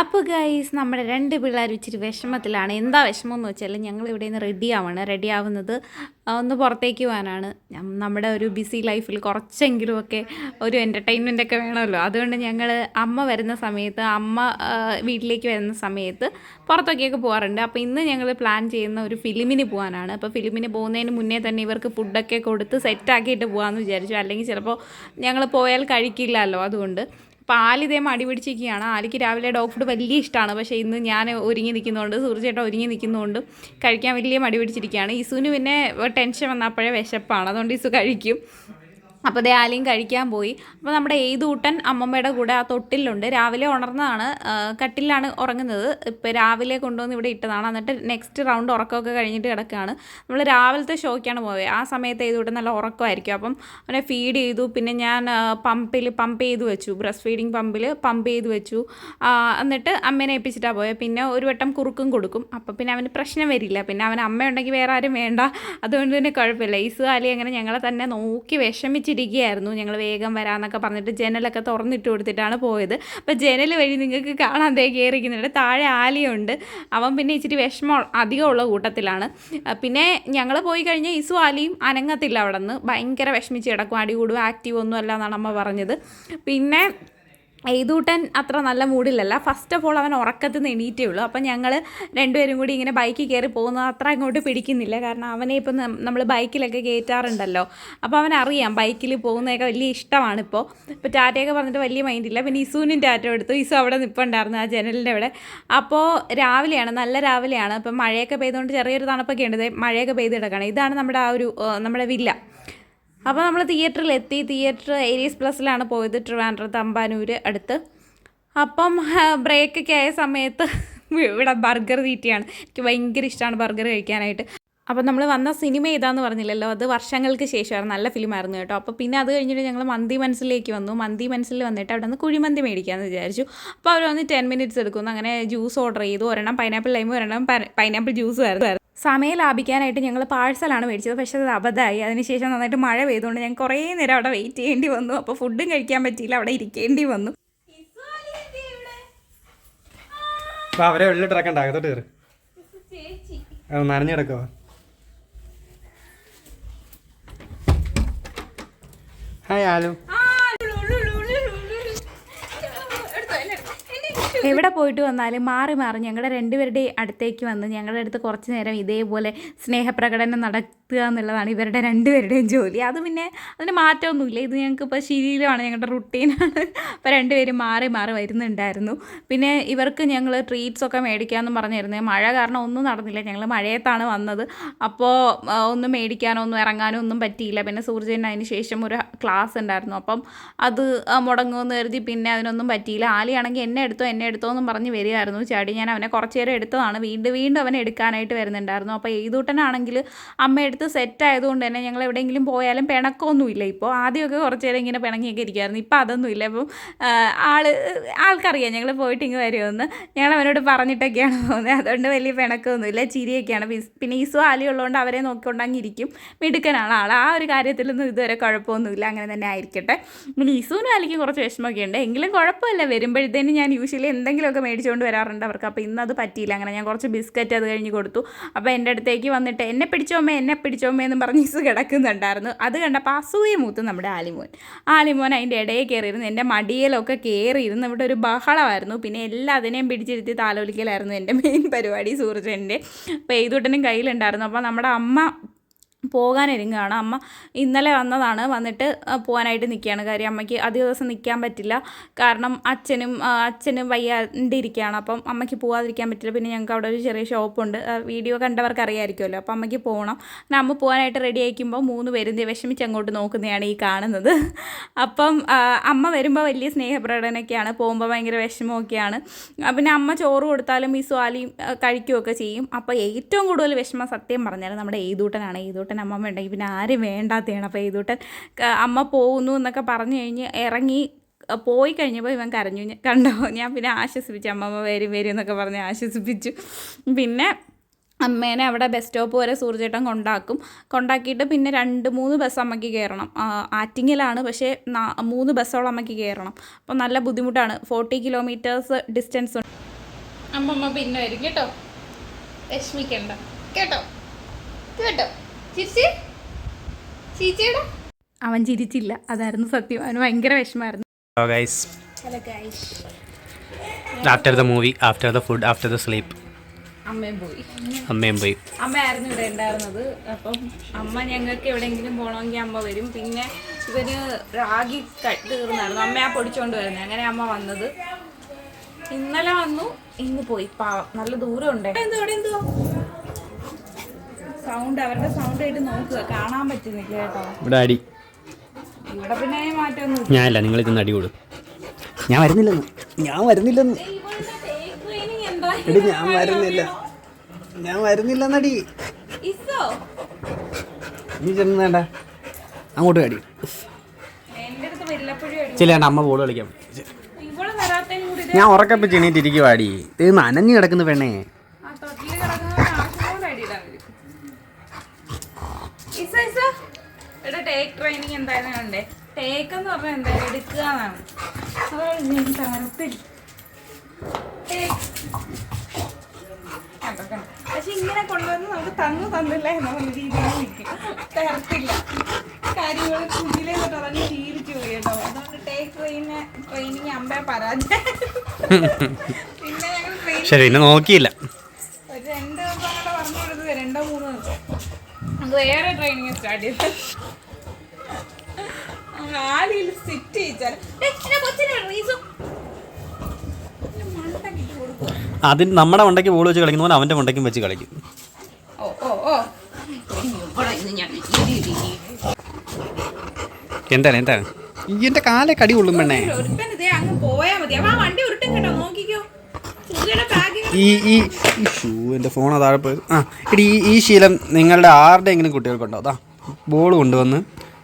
അപ്പോൾ ഗൈസ് നമ്മുടെ രണ്ട് പിള്ളേർ ഇച്ചിരി വിഷമത്തിലാണ്. എന്താ വിഷമം എന്ന് വെച്ചാൽ ഞങ്ങൾ ഇവിടെ നിന്ന് റെഡി ആവാണ്. റെഡി ആവുന്നത് ഒന്ന് പുറത്തേക്ക് പോകാനാണ്. നമ്മുടെ ഒരു ബിസി ലൈഫിൽ കുറച്ചെങ്കിലുമൊക്കെ ഒരു എന്റർടൈൻമെന്റ് ഒക്കെ വേണമല്ലോ. അതുകൊണ്ട് ഞങ്ങൾ അമ്മ വരുന്ന സമയത്ത് അമ്മ വീട്ടിലേക്ക് വരുന്ന സമയത്ത് പുറത്തൊക്കെയൊക്കെ പോകാറുണ്ട്. അപ്പോൾ ഇന്ന് ഞങ്ങൾ പ്ലാൻ ചെയ്യുന്ന ഒരു ഫിലിമിന് പോകാനാണ്. അപ്പോൾ ഫിലിമിന് പോകുന്നതിന് മുന്നേ തന്നെ ഇവർക്ക് ഫുഡൊക്കെ കൊടുത്ത് സെറ്റാക്കിയിട്ട് പോകാമെന്ന് വിചാരിച്ചു. അല്ലെങ്കിൽ ചിലപ്പോൾ ഞങ്ങൾ പോയാൽ കഴിക്കില്ലല്ലോ അതുകൊണ്ട്. അപ്പോൾ ആലിതേ മടി പിടിച്ചിരിക്കുകയാണ് ആലിക്ക് രാവിലെ ഡോഗ് ഫുഡ് വലിയ ഇഷ്ടമാണ് പക്ഷേ ഇന്ന് ഞാൻ ഒരുങ്ങി നിൽക്കുന്നതുകൊണ്ട് സൂർജേട്ടൻ ഒരുങ്ങി നിൽക്കുന്നതുകൊണ്ട് കഴിക്കാൻ വലിയ മടി പിടിച്ചിരിക്കുകയാണ്. ഇസുവിന് പിന്നെ ടെൻഷൻ വന്നപ്പോഴേ വിശപ്പാണ്. അതുകൊണ്ട് ഇസു കഴിക്കും. അപ്പോൾ ദേ കഴിക്കാൻ പോയി. അപ്പോൾ നമ്മുടെ ഏതൂട്ടൻ അമ്മമ്മയുടെ കൂടെ ആ തൊട്ടിലുണ്ട്. രാവിലെ ഉണർന്നതാണ്. കട്ടിലാണ് ഉറങ്ങുന്നത്. ഇപ്പോൾ രാവിലെ കൊണ്ടുവന്ന് ഇവിടെ ഇട്ടതാണ്. എന്നിട്ട് നെക്സ്റ്റ് റൗണ്ട് ഉറക്കമൊക്കെ കഴിഞ്ഞിട്ട് കിടക്കുകയാണ്. നമ്മൾ രാവിലത്തെ ഷോയ്ക്കാണ് പോയത് ആ സമയത്ത് ഏതൂട്ടൻ നല്ല ഉറക്കമായിരിക്കും. അപ്പം അവനെ ഫീഡ് ചെയ്തു. പിന്നെ ഞാൻ പമ്പിൽ പമ്പ് ചെയ്ത് വെച്ചു. ബ്രസ്റ്റ് ഫീഡിങ് പമ്പിൽ പമ്പ് ചെയ്ത് വെച്ചു. എന്നിട്ട് അമ്മേനെ ഏൽപ്പിച്ചിട്ടാണ് പോയത് പിന്നെ ഒരു വട്ടം കുറുക്കും കൊടുക്കും. അപ്പോൾ പിന്നെ അവന് പ്രശ്നം വരില്ല. പിന്നെ അവൻ അമ്മയുണ്ടെങ്കിൽ വേറെ ആരും വേണ്ട. അതുകൊണ്ട് തന്നെ കുഴപ്പമില്ല. ഈസ് ആലി അങ്ങനെ ഞങ്ങളെ തന്നെ നോക്കി വിഷമിച്ചിരിക്കുകയായിരുന്നു ഞങ്ങൾ വേഗം വരാമെന്നൊക്കെ പറഞ്ഞിട്ട് ജനലൊക്കെ തുറന്നിട്ട് കൊടുത്തിട്ടാണ് പോയത്. അപ്പോൾ ജനൽ വഴി നിങ്ങൾക്ക് കാണാൻ ദേ കയറിക്കുന്നുണ്ട് താഴെ ആലിയുണ്ട്. അവൻ പിന്നെ ഇച്ചിരി വിഷമം അധികമുള്ള കൂട്ടത്തിലാണ്. പിന്നെ ഞങ്ങൾ പോയി കഴിഞ്ഞാൽ ഇസു ആലിയും അനങ്ങത്തില്ല അവിടെ നിന്ന് ഭയങ്കര വിഷമിച്ച് കിടക്കും. അടി കൂടും ആക്റ്റീവ് ഒന്നും അല്ല എന്നാണ് അമ്മ പറഞ്ഞത്. പിന്നെ എയ്തൂട്ടൻ അത്ര നല്ല മൂഡിലല്ല. ഫസ്റ്റ് ഓഫ് ഓൾ അവൻ ഉറക്കത്തിൽ നിന്ന് എണീറ്റേ ഉള്ളൂ. അപ്പം ഞങ്ങൾ രണ്ടുപേരും കൂടി ഇങ്ങനെ ബൈക്കിൽ കയറി പോകുന്നത് അത്ര അങ്ങോട്ട് പിടിക്കുന്നില്ല. കാരണം അവനെ ഇപ്പം നമ്മൾ ബൈക്കിലൊക്കെ കയറ്റാറുണ്ടല്ലോ അപ്പോൾ അവൻ അറിയാം ബൈക്കിൽ പോകുന്നതൊക്കെ വലിയ ഇഷ്ടമാണ് ഇപ്പോൾ ഇപ്പോൾ ടാറ്റയൊക്കെ പറഞ്ഞിട്ട് വലിയ മൈൻഡില്ല പിന്നെ ഇസുവിനും ടാറ്റ എടുത്തു. ഇസു അവിടെ നിൽപ്പുണ്ടായിരുന്നു ആ ജനലിന്റെ അവിടെ. അപ്പോൾ രാവിലെയാണ് നല്ല രാവിലെയാണ്. അപ്പം മഴയൊക്കെ പെയ്തുകൊണ്ട് ചെറിയൊരു തണുപ്പൊക്കെ ഉണ്ട് മഴയൊക്കെ പെയ്ത് കിടക്കുകയാണ് ഇതാണ് നമ്മുടെ ആ ഒരു നമ്മുടെ വില്ല. അപ്പോൾ നമ്മൾ തിയേറ്ററിൽ എത്തി തിയേറ്റർ ഏരിയസ് പ്ലസ്സിലാണ് പോയത് ട്രിവാൻഡ്രത്ത് തമ്പാനൂർ അടുത്ത്. അപ്പം ബ്രേക്കൊക്കെ ആയ സമയത്ത് ഇവിടെ ബർഗർ തീറ്റിയാണ്. എനിക്ക് ഭയങ്കര ഇഷ്ടമാണ് ബർഗർ കഴിക്കാനായിട്ട്. അപ്പം നമ്മൾ വന്ന സിനിമ ഏതാന്ന് പറഞ്ഞില്ലല്ലോ? അത് വർഷങ്ങൾക്ക് ശേഷമായിരുന്നു നല്ല ഫിലിമായിരുന്നു കേട്ടോ. അപ്പോൾ പിന്നെ അത് കഴിഞ്ഞിട്ട് ഞങ്ങൾ മന്തി മനസ്സിലേക്ക് വന്നു. മന്തി മനസ്സിൽ വന്നിട്ട് അവിടെ നിന്ന് കുഴിമന്തി മേടിക്കാമെന്ന് വിചാരിച്ചു. അപ്പോൾ അവർ വന്ന് ടെൻ മിനിറ്റ്സ് എടുക്കുന്നു. അങ്ങനെ ജ്യൂസ് ഓർഡർ ചെയ്തു. ഒരെണ്ണം പൈനാപ്പിൾ ലൈമും ഒരെണ്ണം പൈനാപ്പിൾ ജ്യൂസ് ആയിരുന്നു. സമയം ലാഭിക്കാനായിട്ട് ഞങ്ങൾ പാഴ്സലാണ് മേടിച്ചത്. പക്ഷേ അത് അബദ്ധമായി അതിനുശേഷം നന്നായിട്ട് മഴ പെയ്തുകൊണ്ട് ഞാൻ കുറേ നേരം അവിടെ വെയിറ്റ് ചെയ്യേണ്ടി വന്നു. അപ്പോൾ ഫുഡും കഴിക്കാൻ പറ്റിയില്ല. അവിടെ ഇരിക്കേണ്ടി വന്നു. അവരെ വെള്ളിട്ടിറക്കണ്ട അകത്തോട്ട് കയറി. നനഞ്ഞു കിടക്കോ ഹായ് ആലു. എവിടെ പോയിട്ട് വന്നാലും മാറി മാറി ഞങ്ങളുടെ രണ്ടുപേരുടെ അടുത്തേക്ക് വന്ന് ഞങ്ങളുടെ അടുത്ത് കുറച്ച് നേരം ഇതേപോലെ സ്നേഹപ്രകടനം നടത്തുക എന്നുള്ളതാണ് ഇവരുടെ രണ്ടുപേരുടെയും ജോലി. അത് പിന്നെ അതിന് മാറ്റമൊന്നുമില്ല. ഇത് ഞങ്ങൾക്ക് ഇപ്പോൾ ശീലമാണ് ഞങ്ങളുടെ റുട്ടീനാണ് അപ്പോൾ രണ്ടുപേരും മാറി മാറി വരുന്നുണ്ടായിരുന്നു. പിന്നെ ഇവർക്ക് ഞങ്ങൾ ട്രീറ്റ്സ് ഒക്കെ മേടിക്കാമെന്ന് പറഞ്ഞിരുന്നത് മഴ കാരണം ഒന്നും നടന്നില്ല. ഞങ്ങൾ മഴയത്താണ് വന്നത്. അപ്പോൾ ഒന്നും മേടിക്കാനോ ഒന്നും ഇറങ്ങാനോ ഒന്നും പറ്റിയില്ല. പിന്നെ സൂർജന് അതിന് ശേഷം ഒരു ക്ലാസ് ഉണ്ടായിരുന്നു. അപ്പം അത് മുടങ്ങുമെന്ന് കരുതി പിന്നെ അതിനൊന്നും പറ്റിയില്ല. ആലിയാണെങ്കിൽ എന്നെ എടുത്തോ എന്നെ എടുത്തോ എന്നും പറഞ്ഞ് വരികയായിരുന്നു. ചാടി ഞാൻ അവനെ കുറച്ച് നേരം എടുത്തതാണ്. വീണ്ടും വീണ്ടും അവനെ എടുക്കാനായിട്ട് വരുന്നുണ്ടായിരുന്നു. അപ്പോൾ ഏതൂട്ടനാണെങ്കിൽ അമ്മ എടുത്ത് സെറ്റ് ആയതുകൊണ്ട് തന്നെ ഞങ്ങൾ എവിടെയെങ്കിലും പോയാലും പിണക്കമൊന്നുമില്ല. ഇപ്പോൾ ആദ്യമൊക്കെ കുറച്ച് നേരം ഇങ്ങനെ പിണങ്ങിയൊക്കെ ഇരിക്കുമായിരുന്നു ഇപ്പോൾ അതൊന്നുമില്ല. അപ്പം ആൾ ആൾക്കറിയാം ഞങ്ങൾ പോയിട്ട് ഇങ്ങ് വരുമെന്ന്. ഞങ്ങൾ അവനോട് പറഞ്ഞിട്ടൊക്കെയാണ് പോകുന്നത്. അതുകൊണ്ട് വലിയ പിണക്കമൊന്നുമില്ല. ചിരിയൊക്കെയാണ്. പിന്നെ ഈസു ആലി ഉള്ളതുകൊണ്ട് അവരെ നോക്കിക്കൊണ്ടങ്ങ് ഇരിക്കും. മിടുക്കനാണ് ആൾ ആ ഒരു കാര്യത്തിലൊന്നും ഇതുവരെ കുഴപ്പമൊന്നുമില്ല. അങ്ങനെ തന്നെ ആയിരിക്കട്ടെ. പിന്നെ ഈസുവിനും ആലിക്കും കുറച്ച് വിഷമമൊക്കെ ഉണ്ട്. എങ്കിലും കുഴപ്പമില്ല. വരുമ്പോഴത്തേനും ഞാൻ യൂഷ്വലി എന്തെങ്കിലുമൊക്കെ മേടിച്ചുകൊണ്ട് വരാറുണ്ട് അവർക്ക്. അപ്പോൾ ഇന്ന് അത് പറ്റിയില്ല. അങ്ങനെ ഞാൻ കുറച്ച് ബിസ്ക്കറ്റ് അത് കഴിഞ്ഞ് കൊടുത്തു. അപ്പോൾ എന്റെ അടുത്തേക്ക് വന്നിട്ട് എന്നെ പിടിച്ചോമ്മ എന്നെ എന്ന് പറഞ്ഞ് ഇസ് കിടക്കുന്നുണ്ടായിരുന്നു. അത് കണ്ടപ്പോൾ അസൂയ മൂത്ത് നമ്മുടെ ആലിമോൻ. ആലിമോൻ അതിന്റെ ഇടയിൽ കയറിയിരുന്നു. എന്റെ മടിയിലൊക്കെ കയറിയിരുന്നു. ഇവിടെ ഒരു ബഹളമായിരുന്നു. പിന്നെ എല്ലാത്തിനെയും പിടിച്ചിരുത്തി താലോലിക്കലായിരുന്നു എന്റെ മെയിൻ പരിപാടി സൂർജന്റെ അപ്പോൾ കയ്യിലുണ്ടായിരുന്നു. അപ്പോൾ നമ്മുടെ അമ്മ പോകാനിരുങ്ങുകയാണ്. അമ്മ ഇന്നലെ വന്നതാണ്. വന്നിട്ട് പോകാനായിട്ട് നിൽക്കുകയാണ് കാര്യം അമ്മയ്ക്ക് അധിക ദിവസം നിൽക്കാൻ പറ്റില്ല. കാരണം അച്ഛനും അച്ഛനും വയ്യാണ്ടിരിക്കുകയാണ്. അപ്പം അമ്മയ്ക്ക് പോകാതിരിക്കാൻ പറ്റില്ല. പിന്നെ ഞങ്ങൾക്ക് അവിടെ ഒരു ചെറിയ ഷോപ്പുണ്ട്. വീഡിയോ കണ്ടവർക്ക് അറിയാമായിരിക്കുമല്ലോ അപ്പം അമ്മയ്ക്ക് പോകണം. പിന്നെ അമ്മ പോകാനായിട്ട് റെഡി ആയിക്കുമ്പോൾ മൂന്ന് പേരും വിഷമിച്ച് അങ്ങോട്ട് നോക്കുന്നതാണ് ഈ കാണുന്നത്. അപ്പം അമ്മ വരുമ്പോൾ വലിയ സ്നേഹപ്രകടനമൊക്കെയാണ്. പോകുമ്പോൾ ഭയങ്കര വിഷമമൊക്കെയാണ്. പിന്നെ അമ്മ ചോറ് കൊടുത്താലും ഈ സ്വാലിയും കഴിക്കുകയൊക്കെ ചെയ്യും. അപ്പോൾ ഏറ്റവും കൂടുതൽ വിഷമം സത്യം പറഞ്ഞാൽ നമ്മുടെ ഏതൂട്ടനാണ് ഏതൂട്ടൻ അമ്മമ്മ ഉണ്ടെങ്കിൽ പിന്നെ ആരും വേണ്ടാത്തതാണ് അപ്പോൾ ഏതൂട്ടൻ അമ്മ പോകുന്നു എന്നൊക്കെ പറഞ്ഞു കഴിഞ്ഞ് ഇറങ്ങി പോയി കഴിഞ്ഞപ്പോൾ ഇവൻ കരഞ്ഞു. കണ്ടോ ഞാൻ പിന്നെ ആശ്വസിപ്പിച്ചു. അമ്മമ്മ വരും വരും എന്നൊക്കെ പറഞ്ഞ് ആശ്വസിപ്പിച്ചു. പിന്നെ അമ്മേനെ അവിടെ ബസ് സ്റ്റോപ്പ് വരെ സൂർജേട്ടൻ കൊണ്ടാക്കും. കൊണ്ടാക്കിയിട്ട് പിന്നെ രണ്ട് മൂന്ന് ബസ് അമ്മയ്ക്ക് കയറണം ആറ്റിങ്ങലാണ് പക്ഷേ മൂന്ന് ബസ്സോളം അമ്മയ്ക്ക് കയറണം അപ്പോൾ നല്ല ബുദ്ധിമുട്ടാണ്. ഫോർട്ടി കിലോമീറ്റേഴ്സ് ഡിസ്റ്റൻസ് ഉണ്ട്. അമ്മമ്മ പിന്നെ വരും കേട്ടോ? വിഷമിക്കണ്ട. കേട്ടോ? കേട്ടോ? അവൻ ചിരിച്ചില്ല. അതായിരുന്നു സത്യം. അവന് ഭയങ്കര വിഷമായിരുന്നു hello guys hello guys after the movie after the food after the sleep അമ്മയും പോയി. അമ്മയും പോയി. അമ്മയായിരുന്നു ഇവിടെ ഉണ്ടായിരുന്നത്. അപ്പം അമ്മ ഞങ്ങൾക്ക് എവിടെയെങ്കിലും പോകണമെങ്കിൽ അമ്മ വരും. പിന്നെ ഇവർ റാഗി കട്ട് തീർന്നായിരുന്നു. അമ്മയാ ആ പൊടിച്ചോണ്ട് വരുന്നത് അങ്ങനെ അമ്മ വന്നത്. ഇന്നലെ വന്നു. ഇന്ന് പോയി. പാവം. നല്ല ദൂരം ഉണ്ട്. എന്തോ എന്തോ സൗണ്ട് അവരുടെ സൗണ്ട് ആയിട്ട് നോക്കുക. കാണാൻ പറ്റുന്നില്ല കേട്ടോ. ഇവിടെ അടി. ഇവിടെ പിന്നെ മാറ്റമൊന്നും ഞാനല്ല നിങ്ങൾ ഇതൊന്ന് അടി കൂടും. ഞാൻ വരുന്നില്ലെന്ന്. ഞാൻ വരുന്നില്ലെന്ന്. എടി ഞാൻ വരുന്നില്ല. ഞാൻ വരുന്നില്ലെന്നടി. ഇസോ നീ ചെന്ന് വേണ്ട. അങ്ങോട്ട് അടി. ചില അമ്മ ബോൾ കളിക്കാം. കൂടി ഞാൻ ഉറക്കപ്പ് ചെണീറ്റിരിക്കുവാടി ഇത് നനഞ്ഞു കിടക്കുന്ന പെണ്ണേ ആ തൊട്ടിൽ കിടക്കുന്ന ആവശ്യപോലെ അടിയിടാൻ വരും ഇസ ഇസ ഇവിടെ ടേക്ക് ട്രെയിനിങ് എന്തായാലും കണ്ടേ. ടേക്ക് എന്ന് പറഞ്ഞാൽ എന്തായാലും എടുക്കുക എന്നാണ്. അതാണ് ഞാൻ തകർത്തില്ല പക്ഷെ ഇങ്ങനെ കൊണ്ടുവന്ന് നമുക്ക് തന്നു തന്നില്ല എന്നുള്ള രീതിയിൽ നിൽക്കും. തകർത്തില്ല കാര്യങ്ങൾ കുഞ്ഞിലേ തൊട്ട് അതങ്ങ് ശീലിച്ചു പോയി കേട്ടോ. അതുകൊണ്ട് ടേക്ക് ട്രെയിന് ട്രെയിനിങ് അമ്പയെ പരാജയം. പിന്നെ ഞങ്ങൾ ട്രെയിൻ ശരി നോക്കിയില്ല. വേറെ ട്രെയിനിങ് സ്റ്റാർട്ട് ചെയ്ത്. ആലിയിൽ സിറ്റ് ചെയ്യിച്ചാൽ അതിന് നമ്മുടെ മണ്ടയ്ക്ക് ബോൾ വെച്ച് കളിക്കുന്ന പോലെ അവന്റെ മണ്ടയ്ക്കും വെച്ച് കളിക്കും. ഓ ഓ ഓ. എന്താണ് എന്താണ് ഈ എന്റെ കാലെ കടി കൊള്ളും പെണ്ണേ. പോയാ മതി. ഈ ഈ ഷൂ എന്റെ ഫോൺ താഴെ പോയത് ആ ഇടി ഈ ഈ ശീലം നിങ്ങളുടെ ആരുടെയെങ്കിലും കുട്ടികൾക്കുണ്ടോ? അതാ ബോൾ കൊണ്ടുവന്ന്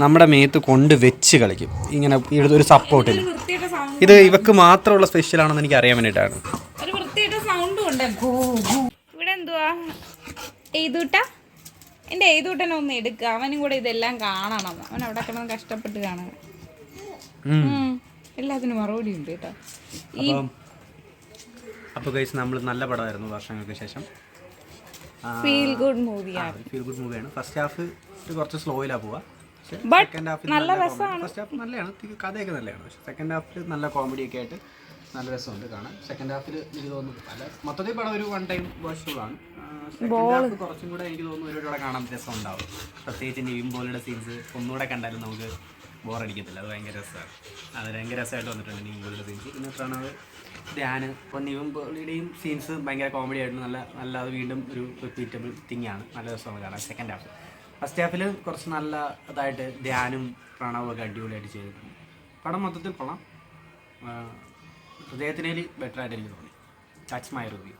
നമ്മുടെ മേത്ത് കൊണ്ട് വെച്ച് കളിക്കും. ഇങ്ങനെ ഇവിടുത്തെ ഒരു സപ്പോർട്ടിന് ഇത് ഇവക്ക് മാത്രമുള്ള സ്പെഷ്യൽ ആണെന്ന് എനിക്ക് അറിയാൻ വേണ്ടിയിട്ടാണ്. ഇവിടെ എന്തുവാ? എഴുതൂട്ട? എന്റെ എഴുതൂട്ടനെ ഒന്ന് എടുക്കുക അവനും കൂടെ ഇതെല്ലാം കാണണം. അവൻ അവിടെ കിടന്ന് കഷ്ടപ്പെട്ട് കാണണം. ഉം. എല്ലാത്തിനും മറുപടി ഉണ്ട് കേട്ടോ. ഈ അപ്പോൾ കഴിച്ച് നമ്മൾ നല്ല പടമായിരുന്നു വർഷങ്ങൾക്ക് ശേഷം. ഫീൽ ഗുഡ് മൂവിയാണ് ഫീൽ ഗുഡ് മൂവിയാണ് ഫസ്റ്റ് ഹാഫ് കുറച്ച് സ്ലോയിലാണ് പോവുക സെക്കൻഡ് ഹാഫ് നല്ല രസമാണ്. ഫസ്റ്റ് ഹാഫ് നല്ലതാണ് കഥയൊക്കെ നല്ലതാണ് പക്ഷേ സെക്കൻഡ് ഹാഫിൽ നല്ല കോമഡി ഒക്കെ ആയിട്ട് നല്ല രസമുണ്ട് കാണാൻ. സെക്കൻഡ് ഹാഫിൽ എനിക്ക് തോന്നുന്നു അല്ല മൊത്തത്തിൽ പടം ഒരു വൺ ടൈം ഹാഫ് കുറച്ചും കൂടെ എനിക്ക് തോന്നുന്നു ഒരു കൂടെ കാണാൻ രസം ഉണ്ടാവും പ്രത്യേകിച്ച് നിവിൻ പോളിയുടെ സീൻസ് ഒന്നുകൂടെ കണ്ടാലും നമുക്ക് ബോറടിക്കത്തില്ല. അത് ഭയങ്കര രസമാണ് അത് ഭയങ്കര രസമായിട്ട് വന്നിട്ടുണ്ട് പോളിയുടെ സീൻസ് പിന്നെ പ്രണവ് ധ്യാന്. ഇപ്പോൾ നീവും പുള്ളിയുടെയും സീൻസ് ഭയങ്കര കോമഡി ആയിട്ട് നല്ല നല്ല അത് വീണ്ടും ഒരു റിപ്പീറ്റബിൾ തിങ് ആണ്. നല്ല രസമാണ് കാണാൻ. സെക്കൻഡ് ഹാഫ് ഫസ്റ്റ് ഹാഫിൽ കുറച്ച് നല്ല ഇതായിട്ട് ധ്യാനും പ്രണവും ഒക്കെ അടിപൊളിയായിട്ട് ചെയ്തിട്ടുണ്ട്. പടം മൊത്തത്തിൽ കൊള്ളാം. ഹൃദയത്തിനേൽ ബെറ്റർ ആയിട്ട് എനിക്ക് തോന്നി. ടച്ച് മൈ റിവ്യൂ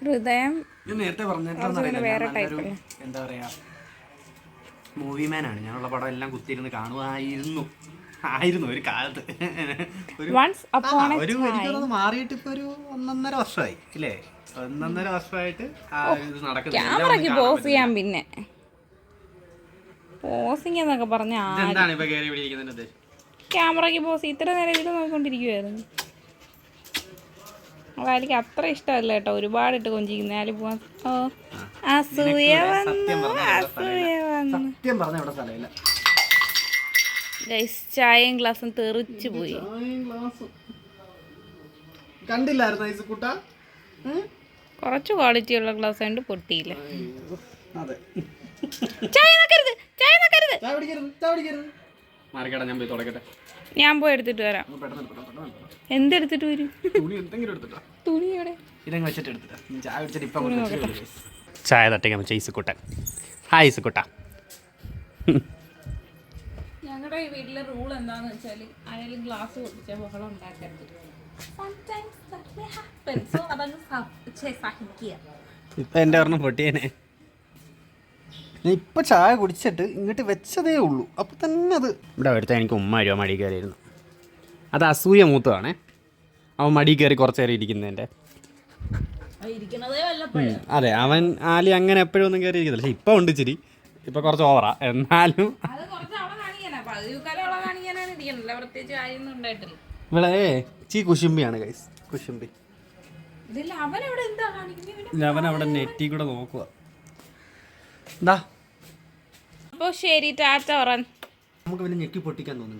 ഹൃദയം ഞാൻ നേരത്തെ പറഞ്ഞിട്ടുണ്ടെന്നറിയില്ല എന്താ പറയാ മൂവി മാനാണ് ഞാനുള്ള പടം എല്ലാം കുത്തിയിരുന്ന് കാണുമായിരുന്നു. ആയിരുന്നു ഒരു കാലത്ത്. ഒരു അപ്പോൺ ഒരു എനിക്കത് മാറിയിട്ട് ഇപ്പൊ ഒരു ഒന്നൊന്നര വർഷമായി ഇല്ലേ? ഒന്നൊന്നര വർഷമായിട്ട് ആ ഇത് നടക്കുന്നില്ല ക്യാമറയ്ക്ക് പോസ് ചെയ്യാൻ പിന്നെ. പോസിങ് എന്നൊക്കെ പറഞ്ഞ എന്താണ് ഇപ്പൊ കയറി ഇവിടെ ഇരിക്കുന്നതിന്റെ ഉദ്ദേശം ക്യാമറയ്ക്ക് പോസ് ഇത്ര നേരം ഇത് നോക്കിക്കൊണ്ടിരിക്കുവായിരുന്നു. അതായിരിക്കും അത്ര ഇഷ്ടമല്ല കേട്ടോ. ഒരുപാട് ഇട്ട് കൊഞ്ചിക്കുന്ന. ആൽ പോവാൻ ഓ അസൂയ വന്നു അസൂയ വന്നു. സത്യം പറഞ്ഞ ഇവിടെ സ്ഥലമില്ല. ഗൈസ് ചായയും ഗ്ലാസും തെറിച്ചു പോയി. കണ്ടില്ലായിരുന്നു കുറച്ച് ക്വാളിറ്റി ഉള്ള ഗ്ലാസ് ആയതുകൊണ്ട് പൊട്ടിയില്ല. അതെ. ചായ നോക്കരുത് ചായ നോക്കരുത്. മാറിക്കട ഞാൻ പോയി തുടക്കട്ടെ. ഞാൻ പോയി എടുത്തിട്ട് വരാം. എന്തെടുത്തിട്ട് വരും? തുണി എന്തെങ്കിലും എടുത്തിട്ടാ? തുണി എവിടെ? ഇതങ്ങ് വെച്ചിട്ട് എടുത്തിട്ടാ ചായ വെച്ചിട്ട് ഇപ്പം ചായ തട്ടിക്കാൻ വെച്ച ഈസുക്കുട്ടൻ. ഹായ് ഈസുക്കുട്ട. ഞങ്ങളുടെ ഈ വീട്ടിലെ റൂൾ എന്താന്ന് വെച്ചാൽ ആരെങ്കിലും ഗ്ലാസ് പൊട്ടിച്ച ബഹളം ഉണ്ടാക്കരുത്. സഹിക്കുക. ഇപ്പം എന്റെ ഒരെണ്ണം പൊട്ടിയേനെ. ഞാൻ ഇപ്പം ചായ കുടിച്ചിട്ട് ഇങ്ങോട്ട് വെച്ചതേ ഉള്ളൂ. അപ്പോൾ തന്നെ അത് ഇവിടെ ഒരുത്ത എനിക്ക് ഉമ്മ വരുവാ മടി കയറിയിരുന്നു. അത് അസൂയ മൂത്തതാണേ. അവൻ മടി കയറി കുറച്ച് നേരം ഇരിക്കുന്നതിന്റെ. അതെ അവൻ ആലി അങ്ങനെ എപ്പോഴും ഒന്നും കയറി ഇരിക്കുന്നില്ല പക്ഷെ ഇപ്പൊ ഉണ്ട് ഇച്ചിരി. ഇപ്പൊ കുറച്ച് ഓവറാ എന്നാലും ഇവിടെ ചീ കുശുംബിയാണ് ഗൈസ് കുശുംബി അവൻ അവിടെ നെറ്റി കൂടെ നോക്കുക എന്താ അപ്പോൾ ശരി ടാറ്റ പറഞ്ഞു നമുക്ക് പിന്നെ ഞെക്കി പൊട്ടിക്കാൻ തോന്നും